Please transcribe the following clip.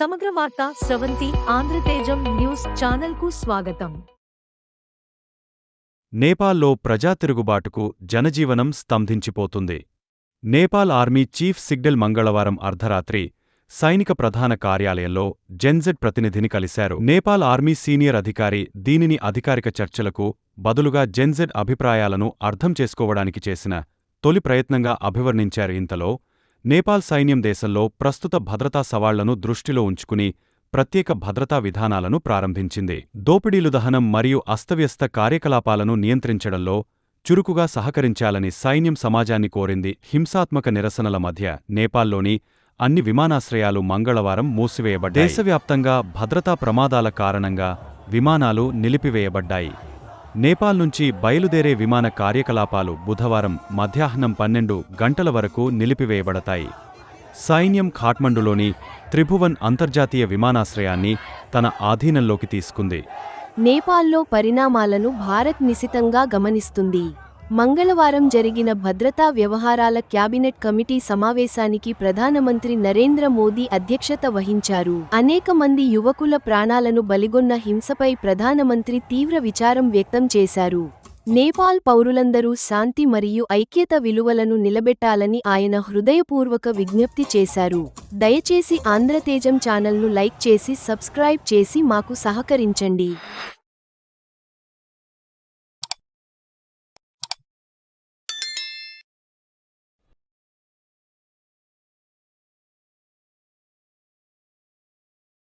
సమగ్ర వార్త స్రవంతి ఆంధ్రతేజం న్యూస్ ఛానల్కు స్వాగతం. నేపాల్లో ప్రజా తిరుగుబాటుకు జనజీవనం స్తంభించిపోతుంది. నేపాల్ ఆర్మీ చీఫ్ సిగ్నల్ మంగళవారం అర్ధరాత్రి సైనిక ప్రధాన కార్యాలయంలో జెన్జెడ్ ప్రతినిధిని కలిశారు. నేపాల్ ఆర్మీ సీనియర్ అధికారి దీనిని అధికారిక చర్చలకు బదులుగా జెన్జెడ్ అభిప్రాయాలను అర్థం చేసుకోవడానికి చేసిన తొలి ప్రయత్నంగా అభివర్ణించారు. ఇంతలో నేపాల్ సైన్యం దేశంలో ప్రస్తుత భద్రతా సవాళ్ళను దృష్టిలో ఉంచుకుని ప్రత్యేక భద్రతా విధానాలను ప్రారంభించింది. దోపిడీలు దహనం మరియు అస్తవ్యస్త కార్యకలాపాలను నియంత్రించడంలో చురుకుగా సహకరించాలని సైన్యం సమాజాన్ని కోరింది హింసాత్మక నిరసనల మధ్య నేపాల్లోని అన్ని విమానాశ్రయాలు మంగళవారం మూసివేయబడ్డాయి. దేశవ్యాప్తంగా భద్రతా ప్రమాదాల కారణంగా విమానాలు నిలిపివేయబడ్డాయి. నేపాల్ నుంచి బయలుదేరే విమాన కార్యకలాపాలు బుధవారం మధ్యాహ్నం పన్నెండు గంటల వరకు నిలిపివేయబడతాయి. సైన్యం ఖాట్మండులోని త్రిభువన్ అంతర్జాతీయ విమానాశ్రయాన్ని తన ఆధీనంలోకి తీసుకుంది. నేపాల్లో పరిణామాలను భారత్ నిశితంగా గమనిస్తుంది. మంగళవారం జరిగిన భద్రతా వ్యవహారాల క్యాబినెట్ కమిటీ సమావేశానికి ప్రధానమంత్రి నరేంద్ర మోదీ అధ్యక్షత వహించారు. అనేక మంది యువకుల ప్రాణాలను బలిగొన్న హింసపై ప్రధానమంత్రి తీవ్ర విచారం వ్యక్తం చేశారు. నేపాల్ పౌరులందరూ శాంతి మరియు ఐక్యత విలువలను నిలబెట్టాలని ఆయన హృదయపూర్వక విజ్ఞప్తి చేశారు. దయచేసి ఆంధ్రతేజం ఛానల్ను లైక్ చేసి సబ్స్క్రైబ్ చేసి మాకు సహకరించండి.